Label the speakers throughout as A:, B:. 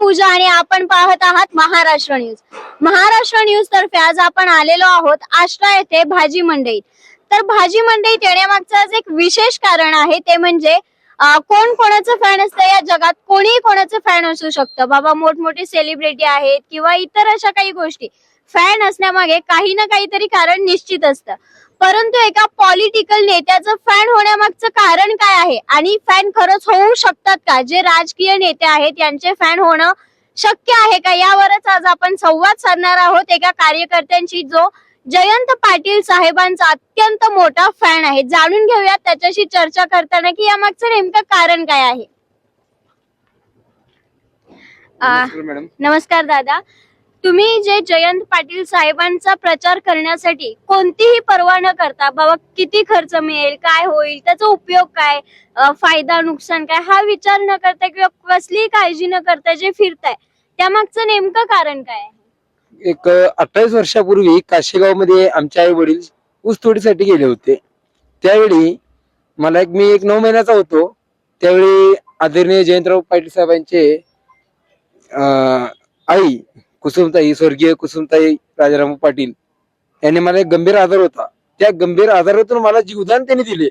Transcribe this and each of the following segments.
A: पूजा आणि आपण पाहत आहात महाराष्ट्र न्यूज. महाराष्ट्र न्यूज तर्फे आज आपण आलेलो आहोत आष्टा येथे भाजी मंडईत. तर भाजी मंडईत येण्यामागचं आज एक विशेष कारण आहे ते म्हणजे कोण कोणाचं फॅन असतं या जगात? कोणीही कोणाचं फॅन असू शकतं. बाबा मोठमोठे सेलिब्रिटी आहेत किंवा इतर अशा काही गोष्टी. फॅन असण्यामागे काही ना काहीतरी कारण निश्चित असतं. परंतु एका पॉलिटिकल नेत्याचं फॅन होण्यामागचं कारण काय आहे? आणि फॅन खरंच होऊ शकतात का? जे राजकीय नेते आहेत यांचे फॅन होणं शक्य आहे का? यावरच आज आपण संवाद साधणार आहोत एका कार्यकर्त्यांची जो जयंत पाटील साहेबांचा अत्यंत मोठा फॅन आहे. जाणून घेऊयात त्याच्याशी चर्चा करताना की यामागचं नेमकं कारण काय आहे? आ,
B: नमस्कार मॅडम.
A: नमस्कार दादा. तुम्ही जे जयंत पाटील साहेबांचा प्रचार करण्यासाठी कोणतीही पर्वा न करता बाबा किती खर्च मिळेल काय होईल त्याचा उपयोग काय अं, फायदा नुकसान काय हा विचार न करता किंवा कसलीही काळजी न करता जे फिरताय त्यामागचं नेमकं कारण काय आहे?
B: एक अठ्ठावीस वर्षापूर्वी काशेगावमध्ये आमचे आई वडील ऊसतोडीसाठी गेले होते. त्यावेळी मला एक मी एक नऊ महिन्याचा होतो. त्यावेळी आदरणीय जयंतराव पाटील साहेबांचे अं, आई कुसुमताई स्वर्गीय कुसुमताई राजाराम पाटील यांनी मला एक गंभीर आजार होता. त्या गंभीर आजारातून मला जीवदान त्यांनी दिले.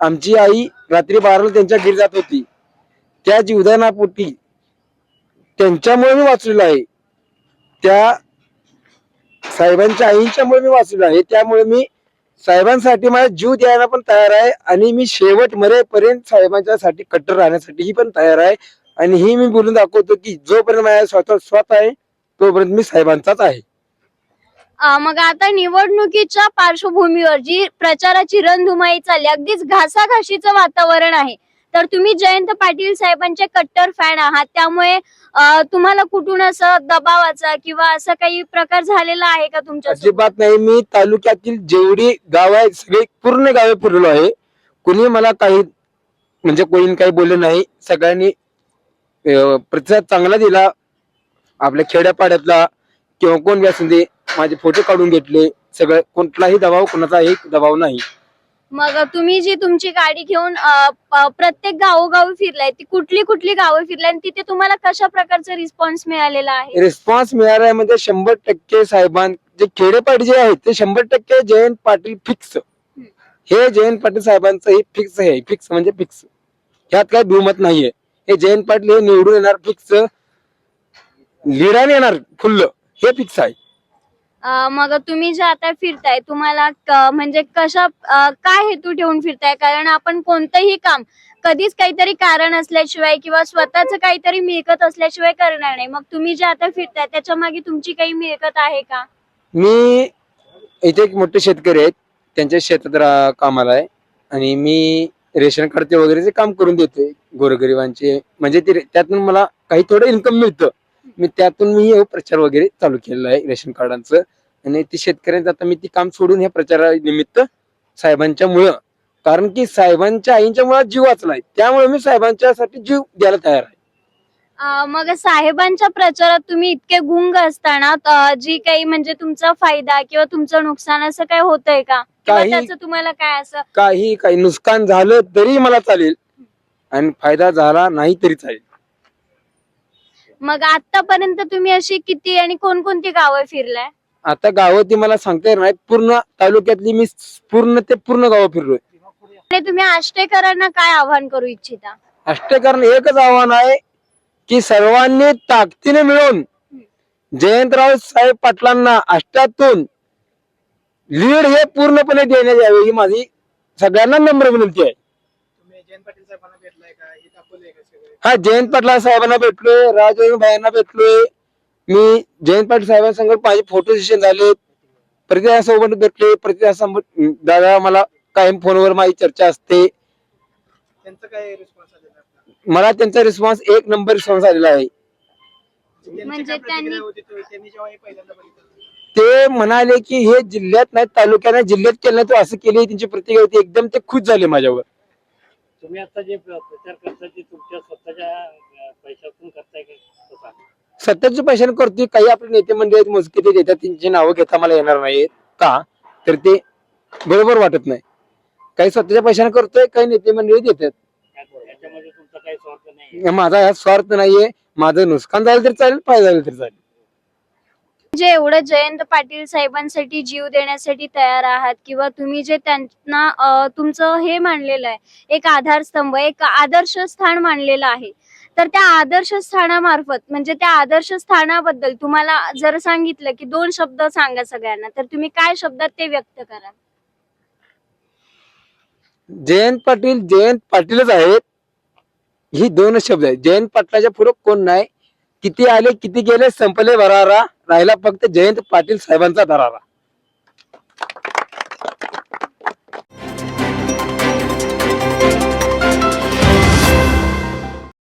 B: आमची आई रात्री बाराला त्यांच्या घरी जात होती. त्या जीवदानापोटी त्यांच्यामुळे मी वाचलेलो आहे. त्या साहेबांच्या आईंच्यामुळे मी वाचलो आहे. त्यामुळे मी साहेबांसाठी माझा जीव द्यायला पण तयार आहे आणि मी शेवट मरेपर्यंत साहेबांच्या साठी कट्टर राहण्यासाठीही पण तयार आहे. आणि ही मी बोलून दाखवतो की जोपर्यंत माझ्या स्वतः स्वतः आहे तोपर्यंत मी साहेबांचाच आहे.
A: मग आता निवडणुकीच्या पार्श्वभूमीवर जी प्रचाराची रणधुमाई चालली अगदीच घासाघाशीचं वातावरण आहे. तर तुम्ही जयंत पाटील साहेबांचे कट्टर फॅन आहात. त्यामुळे तुम्हाला कुठून असं दबावाचा किंवा असं काही प्रकार झालेला आहे का तुमच्या
B: अजिबात नाही. मी तालुक्यातील जेवढी गाव आहेत सगळी पूर्ण गावे पुरलो आहे. कोणी मला काही म्हणजे कोणी काही बोललं नाही. सगळ्यांनी प्रतिसाद चांगला दिला. आपल्या खेड्यापाड्यातला किंवा कोण व्यासंदी दे माझे फोटो काढून घेतले. सगळं कोणताही दबाव कोणाचाही दबाव नाही.
A: मग तुम्ही जी तुमची गाडी घेऊन प्रत्येक गावोगावी फिरलाय ती कुठली कुठली गावं फिरलाय आणि तिथे तुम्हाला कशा प्रकारचा रिस्पॉन्स मिळालेला आहे?
B: रिस्पॉन्स मिळाला म्हणजे शंभर टक्के साहेबां जे खेडेपाट जे आहेत ते शंभर टक्के जयंत पाटील फिक्स हे जयंत पाटील साहेबांचं हे फिक्स आहे फिक्स म्हणजे फिक्स ह्यात काय दुमत नाहीये. हे जयंत पाटील हे निवडून येणार फिक्स लिडाने येणार फुल्ल हे फिक्स आहे.
A: मग तुम्ही जे आता फिरताय तुम्हाला म्हणजे कशा काय हेतू ठेवून फिरताय? कारण आपण कोणतंही काम कधीच काहीतरी कारण असल्याशिवाय किंवा स्वतःच काहीतरी मिळकत असल्याशिवाय करणार नाही. मग तुम्ही जे आता फिरताय त्याच्यामागे तुमची काही मिळकत आहे का?
B: मी इथे एक मोठे शेतकरी आहेत. त्यांच्या शेतात कामाला आहे. आणि मी रेशन कार्डचे वगैरेचे काम करून देतोय गोरगरिबांचे म्हणजे ते त्यातून मला काही थोडं इन्कम मिळतं. मी त्यातून मी प्रचार वगैरे चालू केलेला आहे रेशन कार्डांचं. आणि ते शेतकऱ्यांचं आता मी ती काम सोडून ह्या प्रचारानिमित्त साहेबांच्या मुळे. कारण की साहेबांच्या आईंच्या मुळे जीव वाचलाय त्यामुळे मी साहेबांच्यासाठी जीव द्यायला तयार आहे.
A: अं, मग साहेबांच्या प्रचारात तुम्ही इतके गुंग असताना अं, जी काही म्हणजे तुमचा फायदा किंवा तुमचं नुकसान असं काय होतंय का? किंवा
B: काही-
A: त्याचं तुम्हाला काय असं?
B: काही काही नुकसान झालं तरी मला चालेल. आणि फायदा झाला नाही तरी चालेल.
A: मग आतापर्यंत तुम्ही अशी किती आणि कोणकोणती गावं फिरलाय?
B: आता गावं ती मला सांगता येणार नाही पूर्ण तालुक्यातली मी पूर्ण ते पूर्ण गावं फिरलोय.
A: आणि तुम्ही आष्टेकरांना काय आव्हान करू इच्छिता?
B: अष्टकरण एकच आव्हान आहे की सर्वांनी ताकदीने मिळून जयंतराव साहेब पाटलांना अष्टातून लीड हे पूर्णपणे देण्यात यावे ही माझी सगळ्यांना नम्र विनंती आहे. हा जयंत पाटील साहेबांना भेटलोय राजन भाईंना भेटलोय मी जयंत पाटील साहेबांसंग माझे फोटो सेशन झाले. प्रतिदासोबत भेटले प्रतिदासोबत दादा मला कायम फोनवर माझी चर्चा असते.
C: त्यांचं काय रिस्पॉन्स आलेला आपला?
B: मला त्यांचा रिस्पॉन्स एक नंबर रिस्पॉन्स आलेला आहे.
A: म्हणजे
C: होती तो- त्यांनी जेव्हा हे पहिल्यांदा बघितलं
B: ते म्हणाले की हे जिल्ह्यात नाही तालुक्याने जिल्ह्यात केलं नाही तो असं केली त्यांची प्रतिक्रिया होती. एकदम ते खुश झाले माझ्यावर.
D: तुम्ही आता जे प्र- प्रचार करता ते तुमच्या स्वतःच्या पैशातून करताय का कसा?
B: सत्याच्या पैशाने करतोय काही आपले नेते मंडळी आहेत मोजके ते देतात त्यांची नावं घेता मला येणार नाहीत. का? तर ते बरोबर वाटत नाही. काही स्वतःच्या पैशाने करतोय काही नेते मंडळी देतात. माझा हा स्वार्थ नाहीये माझं नुकसान झालं तरी चालेल फायदा झालं तरी चालेल.
A: जे एवढं जयंत पाटील साहेबांसाठी जीव देण्यासाठी तयार आहात किंवा तुम्ही जे त्यांना तुमचं हे मानलेलं आहे एक आधारस्तंभ एक आदर्श स्थान मानलेलं आहे. तर त्या आदर्श स्थानामार्फत म्हणजे त्या आदर्श स्थानाबद्दल तुम्हाला जर सांगितलं की दोन शब्द सांगा सगळ्यांना तर तुम्ही काय शब्दात ते व्यक्त कराल?
B: जयंत पाटील जयंत पाटीलच आहेत. ही दोनच शब्द आहेत. जयंत पाटलाच्या पुढे कोण नाही? किती आले किती गेले संपले भरारा. राहिला फक्त जयंत पाटील साहेबांचा दरारा